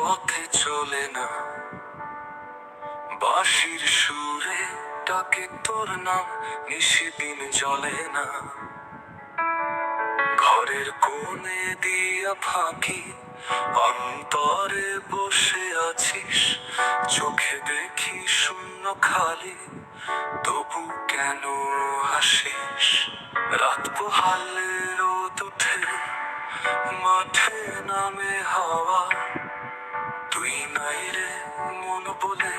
পথে চলে না। বাঁশির সুরে ডাকে তোর নাম, নিশিদিন জলে না। ঘরের কোণে দিয়া ফাঁকি, অন্তরে বসে আছিস। চোখে দেখি শূন্য খালি, তবু কেন হাসিস? রাত পোহালে রোদ উঠে, মাঠে নামে হাওয়া। নাই রে মন বলে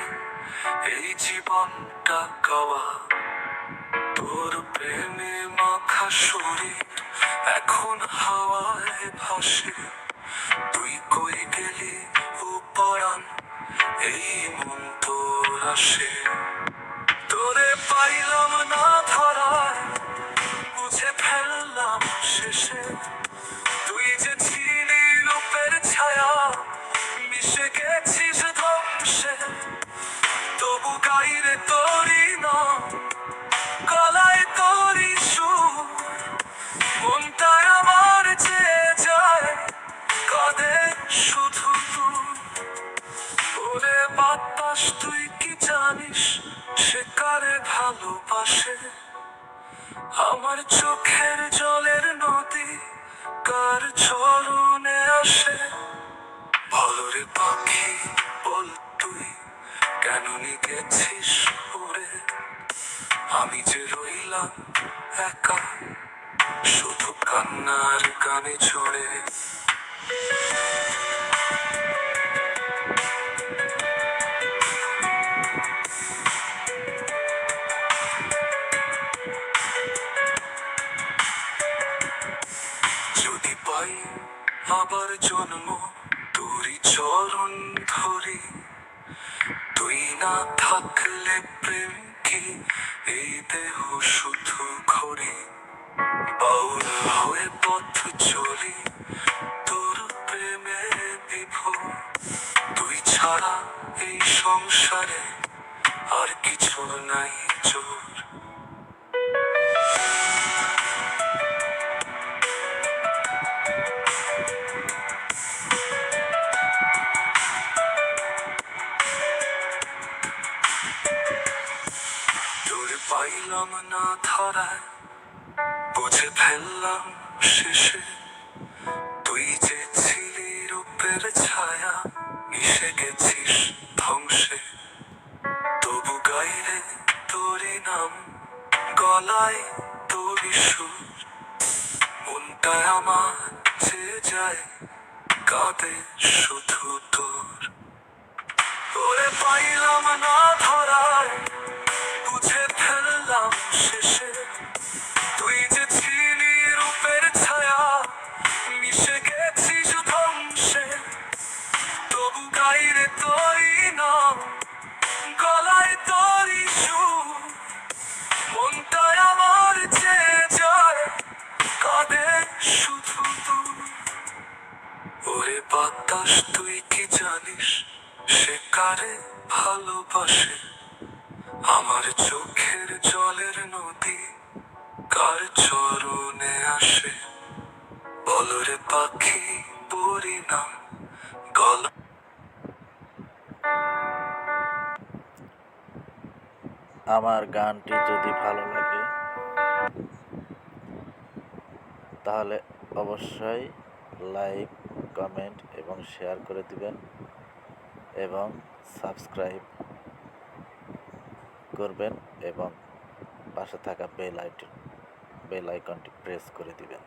এই জীবনটা গাওয়া। তোর প্রেমে মাখা শরীর এখন হাওয়ায় ভাসে। তুই কই গেলি ও পরাণ এই মন তোর আসে। তুই কি জানিস, সে কারে ভালোবাসে? আমার চোখের জলের নদী কার চরণে আসে? বলরে পাখি, বল তুই, কেন গেছিস উড়ে আমি যে রইলাম একা, শুধু কান্নার গানে চড়ে আবার জন্ম। তোরই চরণ ধরে। তুই না থাকলে প্রেম কি? এই দেহ শুধু ঘরে। বাউল হয়ে পথ চলি। তোর প্রেমে বিভোর। তুই ছাড়া এই সংসারে আর কিছু নাই। পাইলাম না ধরায়, বুঝে ফেললাম শেষে। তুই যে ছিলি রূপের ছায়া, মিশে গেছিস ধ্বংসে। তবু গাইলে তোরই নাম, গলায় তোরই সুর। মনটায় আমার চেয়ে যায়, কাঁদে শুধু তোর। ওরে পাইলাম না ধরায় তুই যে ছিলি রূপের ছায়া, মিশে গেছিস ধ্বংসে। তবু গাইরে তোরই নাম গলায় তোরই সুর। মনটায় আমার চেয়ে যায়, কাঁদে শুধু ওরে বাতাস, তুই কি জানিস, সে কারে ভালোবাসে? আমার চোখের জলের নদী কার চরণে আসে? বলরে পাখি না গল আমার গানটি যদি ভালো লাগে, তাহলে অবশ্যই লাইক, কমেন্ট এবং শেয়ার করে দিবেন এবং সাবস্ক্রাইব করবেন এবং পাশে থাকা বেল আইটি বেল আইকনটি প্রেস করে দিবেন।